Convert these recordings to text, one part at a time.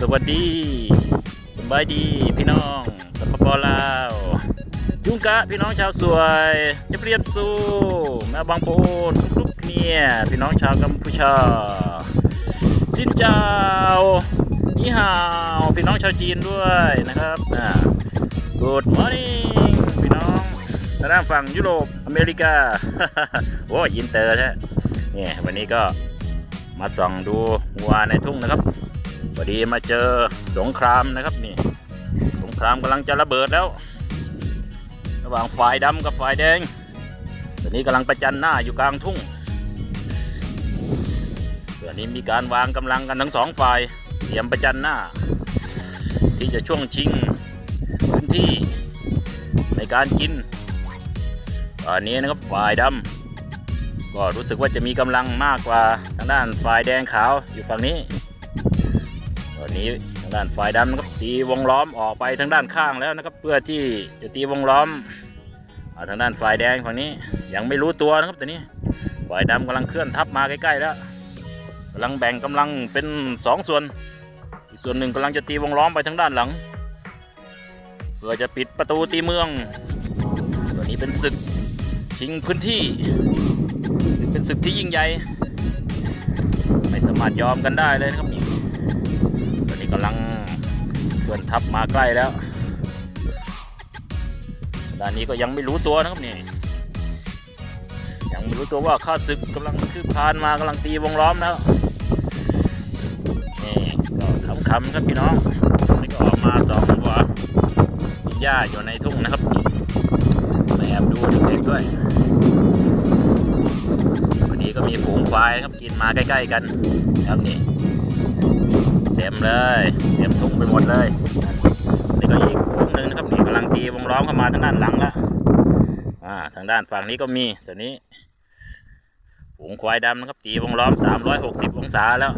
สวัสดีสบายดีพี่น้องสปปลาวจุงกะพี่น้องชาวสวยจะเปรียบสู้แม่บางปูนทุกเนี่ยพี่น้องชาวกัมพูชาสินเจ้านี่ฮาวพี่น้องชาวจีนด้วยนะครับอ่า Good morning พี่น้องทางด้านฝั่งยุโรปอเมริกา โอ้ยินเตอร์แท้เนี่ยวันนี้ก็ มาส่องดูวัวในทุ่งนะครับพอดีมาเจอสงครามนะครับนี่ สงครามกำลังจะระเบิดแล้ว ระหว่างฝ่ายดำกับฝ่ายแดงตอนนี้กำลังประจันหน้าอยู่กลางทุ่งตอนนี้มีการวางกำลังกันทั้งสองฝ่ายเตรียมประจันหน้า ที่จะช่วงชิงพื้นที่ในการกินตอนนี้นะครับฝ่ายดำ ก็รู้สึกว่าจะมีกำลังมากกว่าทางด้านฝ่ายแดงขาวอยู่ฝั่งนี้ตอนนี้ทางด้านฝ่ายดำนะครับตีวงล้อมออกไปทางด้านข้างแล้วนะครับ เพื่อที่จะตีวงล้อมทางด้านฝ่ายแดงฝั่งนี้ยังไม่รู้ตัวนะครับตอนนี้ฝ่ายดำกำลังเคลื่อนทัพมาใกล้ๆแล้วกำลังแบ่งกำลังเป็นสองส่วน อีกส่วนหนึ่งกำลังจะตีวงล้อมไปทางด้านหลัง เพื่อจะปิดประตูตีเมืองตัวนี้เป็นศึกชิงพื้นที่ เป็นศึกที่ยิ่งใหญ่ไม่สามารถยอมกันได้เลยนะครับตอนนี้กำลังเคลื่อนทัพมาใกล้แล้วด้านนี้ก็ยังไม่รู้ตัวนะครับนี่ยังไม่รู้ตัวว่าข้าศึกกำลังคืบคานมากำลังตีวงล้อมแล้วนี่ก็คำๆครับพี่น้องนี่ก็ออกมาสองตัวหญ้าอยู่ในทุ่งนะครับมาแอบดูเด็กๆด้วย ก็มีฝูงควายครับกินมาใกล้ ๆ กันครับนี่เต็มเลยเต็มทุ่งไปหมดเลยนี่ก็อีกฝูงหนึ่งนะครับนี่กำลังตีวงล้อมเข้ามาทางด้านหลังแล้วอ่าทางด้านฝั่งนี้ก็มีตัวนี้ฝูงควายดำนะครับตีวงล้อม 360 องศาแล้ว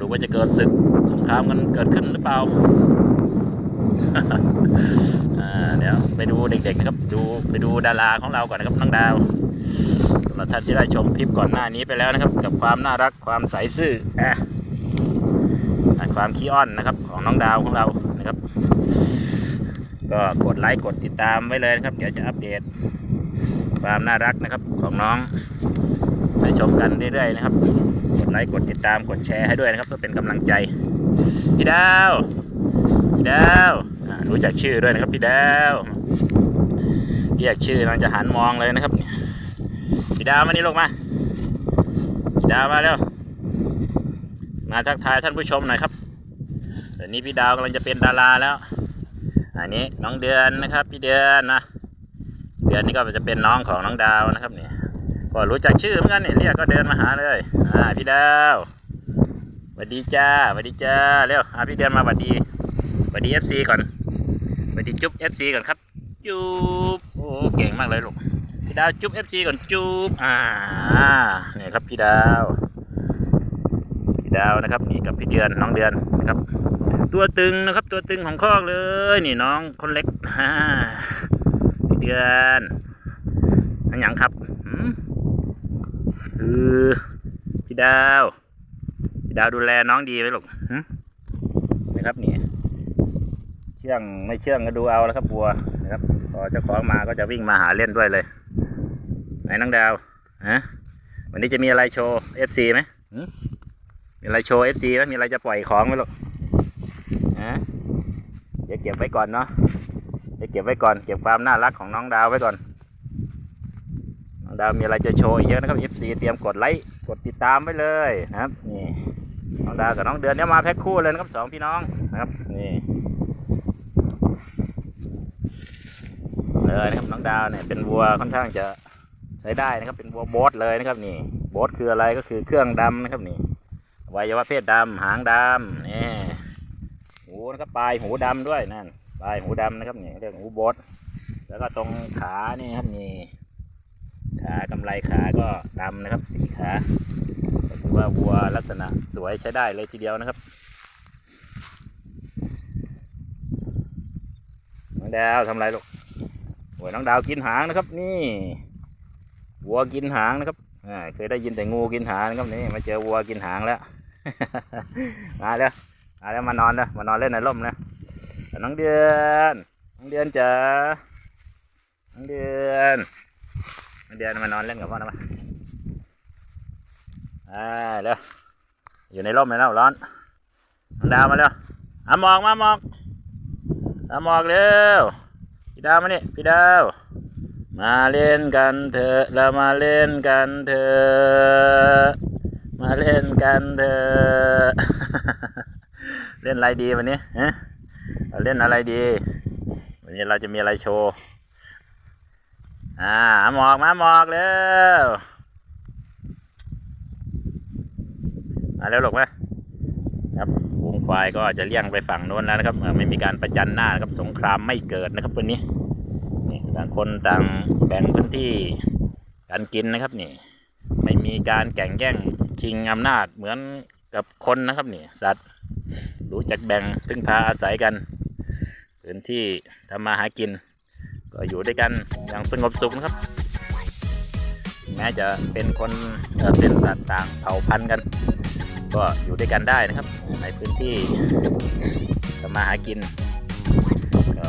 ดูว่าจะเกิดศึกสงครามกันเกิดขึ้นหรือเปล่าอ่าเดี๋ยว ไปดูเด็กๆนะครับ ดูไปดูดาราของเราก่อนนะครับน้องดาวสำหรับท่านที่ได้ชมคลิปก่อนหน้านี้ไปแล้วนะครับ กับความน่ารักความใสซื่ออะความขี้อ้อนนะครับ ของน้องดาวของเรานะครับ ก็กดไลค์กดติดตามไว้เลยนะครับ เดี๋ยวจะอัปเดต ความน่ารักนะครับของน้องให้ชมกันเรื่อยๆนะครับ กดไลค์กดติดตามกดแชร์ให้ด้วยนะครับ เพื่อเป็นกำลังใจพี่ดาวพี่ดาว รู้จักชื่อด้วยนะครับ พี่ดาวเรียกชื่อน้องจะหันมองเลยนะครับ พี่ดาวมานี่ลงมา พี่ดาวมาเร็ว มาทักทายท่านผู้ชมหน่อยครับเดี๋ยวนี้พี่ดาวกำลังจะเป็นดาราแล้ว อันนี้น้องเดือนนะครับ พี่เดือนนะ เดือนนี่ก็จะเป็นน้องของน้องดาวนะครับเนี่ยก็รู้จักชื่อเหมือนกันเนี่ยเรียกก็เดินมาหาเลยอ่าพี่ดาวสวัสดีจ้าสวัสดีจ้าเร็วอ่าพี่เดือนมาสวัสดีสวัสดีเอฟซีก่อน สวัสดีจุ๊บเอฟซีก่อนครับ จุ๊บโอ้เก่งมากเลยลูกพี่ดาวจุ๊บเอฟซีก่อนจุ๊บอ่าเนี่ยครับพี่ดาวพี่ดาวนะครับนี่กับพี่เดือนน้องเดือนนะครับ ตัวตึงนะครับ ตัวตึงของคอกเลยนี่น้องคนเล็กฮ่าพี่เดือนอันหยังครับคือพี่ดาวพี่ดาวดูแลน้องดีไหมลูกหืมนะครับนี่เชื่องไม่เชื่องก็ดูเอาแล้วครับบัวนะครับพอเจ้าของมาก็จะวิ่งมาหาเล่นด้วยเลยไหนน้องดาวฮะวันนี้จะมีอะไรโชว์เอฟซีไหมมีอะไรโชว์เอฟซีไหมมีอะไรจะปล่อยของไหมลูกฮะเดี๋ยวเก็บไว้ก่อนเนาะเดี๋ยวเก็บไว้ก่อนเก็บความน่ารักของน้องดาวไว้ก่อนน้องดาวมีอะไรจะโชว์เยอะนะครับ FC เตรียมกดไลค์กดติดตามไว้เลยนะครับนี่น้องดาวกับน้องเดือนเนี่ยมาแพ็คคู่เลยนะครับสองพี่น้องนะครับนี่ เลยนะครับน้องดาวเนี่ยเป็นวัวค่อนข้างจะใช้ได้นะครับ เป็นวัวโบสเลยนะครับนี่โบสคืออะไรก็คือเครื่องดำนะครับนี่วัยวะเพศดำหางดำนี่หูนะครับปลายหูดำด้วยนั่นปลายหูดำนะครับนี่เรียกหูบดแล้วก็ตรงขานี่ครับนี่ขากำไรขาก็ดำนะครับสีขาก็ถือว่าวัวลักษณะสวยใช้ได้เลยทีเดียวนะครับน้องดาวทำไรลูก โอ้ยน้องดาวกินหางนะครับ นี่วัวกินหางนะครับเคยได้ยินแต่งูกินหางนะครับนี่มาเจอวัวกินหางแล้วมาแล้วมาแล้วมานอนแล้วมานอนเล่นในร่มแล้วน้องเดือนน้องเดือนจ๋าน้องเดือนน้องเดือนมานอนเล่นกับพ่อนะมาอ่าเร็วอยู่ในร่มเลยแล้วร้อนดาวมาเร็วอะหมอกมาหมอกอะหมอกเร็ว พี่ดาวมานี่พี่ดาว มาเล่นกันเถอะเรามาเล่นกันเถอะมาเล่นกันเถอะเล่นอะไรดีวันนี้ฮะเราเล่นอะไรดี วันนี้เราจะมีอะไรโชว์อ่าหมอกมาหมอกเร็วมาเร็วหลกไหม ควายก็จะเลี่ยงไปฝั่งโน้นแล้วนะครับไม่มีการประจันหน้านะครับสงครามไม่เกิดนะครับวันนี้นี่ต่างคนต่างแบ่งพื้นที่การกินนะครับนี่ ไม่มีการแข่งแย่งชิงอำนาจเหมือนกับคนนะครับนี่สัตว์รู้จักแบ่งพึ่งพาอาศัยกันพื้นที่ทำมาหากิน ก็อยู่ด้วยกันอย่างสงบสุขนะครับ แม้จะเป็นคนเป็นสัตว์ต่างเผ่าพันธุ์กัน ก็อยู่ด้วยกันได้นะครับ ในพื้นที่ทำมาหากินก็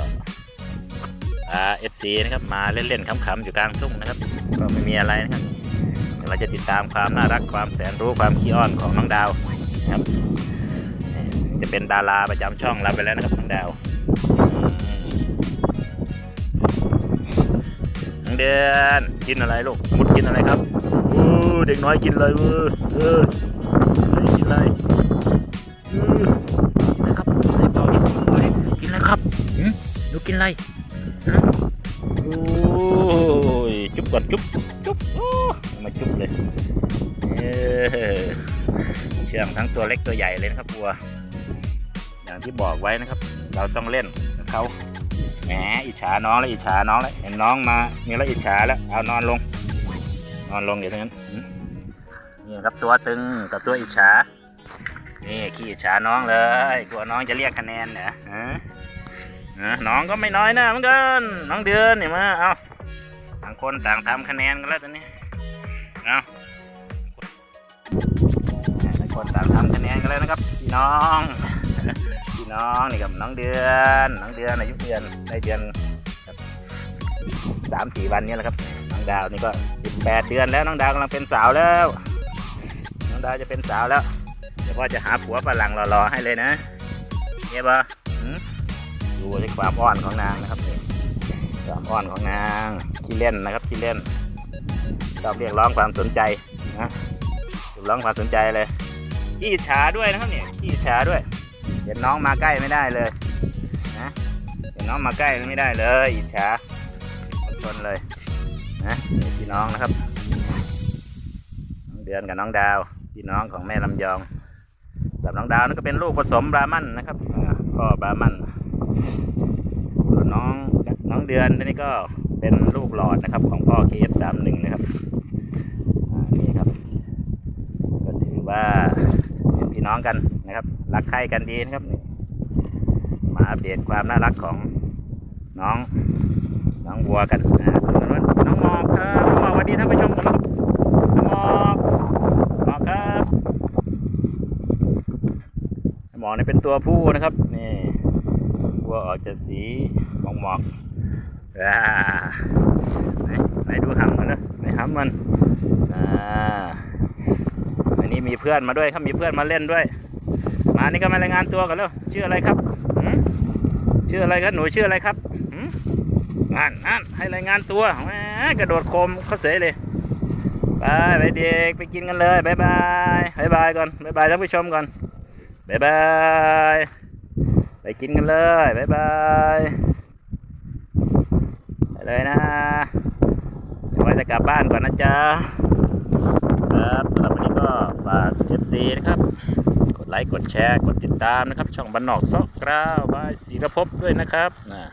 เอฟซีนะครับมาเล่นๆขำๆอยู่กลางทุ่งนะครับ ก็ไม่มีอะไรนะครับเราจะติดตามความน่ารักความแสนรู้ความขี้อ้อนของน้องดาวนะครับ จะเป็นดาราประจำช่องเราไปแล้วนะครับน้องดาวน้องเดือนกินอะไรลูกมุดกินอะไรครับโอ้เด็กน้อยกินอะไรเว้ย กินอะไรโอ้ยจุ๊บก่อนจุ๊บจุ๊บจุ๊บมาจุ๊บเลยเชื่องทั้งตัวเล็กตัวใหญ่เลยนะครับบัว อย่างที่บอกไว้นะครับ เราต้องเล่นเขาแหมอิจฉาน้องแล้วอิจฉาน้องแล้วเห็นน้องมานี่แล้วอิจฉาแล้วเอานอนลง นอนลงเดี๋ยวทั้งนั้นนี่ครับตัวตึงกับตัวอิจฉานี่ขี้อิจฉาน้องเลยกลัวน้องจะเรียกคะแนนเหรอฮะ นะน้องก็ไม่น้อยนะเหมือนกันน้องเดือนนี่มาเอาต่างคนต่างทำคะแนนกันแล้วตอนนี้เอาต่างคนต่างทำคะแนนกันแล้วนะครับพี่น้องพี่น้องนี่กับน้องเดือนน้องเดือนอายุเดือนได้เดือนสามสี่วันนี้แหละครับน้องดาวนี่ก็สิบแปดเดือนแล้วน้องดาวกำลังเป็นสาวแล้ว น้องดาวจะเป็นสาวแล้วเดี๋ยวพ่อจะหาผัวฝรั่งรอๆให้เลยนะเงี้ยปะหืม ดูที่ความอ่อนของนางนะครับนี่ความอ่อนของนางที่เล่นนะครับที่เล่นชอบเรียกร้องความสนใจนะเรียกร้องความสนใจเลยขี้อิจฉาด้วยนะครับเนี่ยขี้อิจฉาด้วยเห็นน้องมาใกล้ไม่ได้เลยนะเห็นน้องมาใกล้ไม่ได้เลยอิจฉาชนเลยนะพี่น้องนะครับน้องเดือนกับน้องดาวพี่น้องของแม่ลำยองสำหรับน้องดาวนั่นก็เป็นลูกผสมบรามันนะครับพ่อบรามัน เดือนนี่ก็เป็นลูกหลอดนะครับ ของพ่อ KF31 นะครับนี่ครับ ก็ถือว่าเป็นพี่น้องกันนะครับ รักใคร่กันดีนะครับ มาอัปเดตความน่ารักของน้องน้องวัวกันอ่าส่วนนั้นน้องหมอกครับน้องหมอกสวัสดีท่านผู้ชมครับน้องหมอกหมอกครับหมอกนี่เป็นตัวผู้นะครับนี่วัวออกจะสีหมองหมอก อ่าไหนไหนดูหำมันนะไหนหำมันอ่าอันนี้มีเพื่อนมาด้วยครับมีเพื่อนมาเล่นด้วย มานี่ก็มารายงานตัวกันแล้วชื่ออะไรครับหืมชื่ออะไรครับหนูชื่ออะไรครับหืมอ่านอ่านให้รายงานตัวกระโดดโคมเขาเสยเลยไปไปเด็กไปกินกันเลยบายบายบายบายก่อนบายบายท่านผู้ชมก่อนบายบายไปกินกันเลยบายบาย เลยนะเดี๋ยวไว้จะกลับบ้านก่อนนะจ๊ะ ครับสำหรับวันนี้ก็ฝาก FC นะครับ กดไลค์ กดแชร์ กดติดตามนะครับ ช่องบันนอกซอกกราวบายสีระพบด้วยนะครับนะ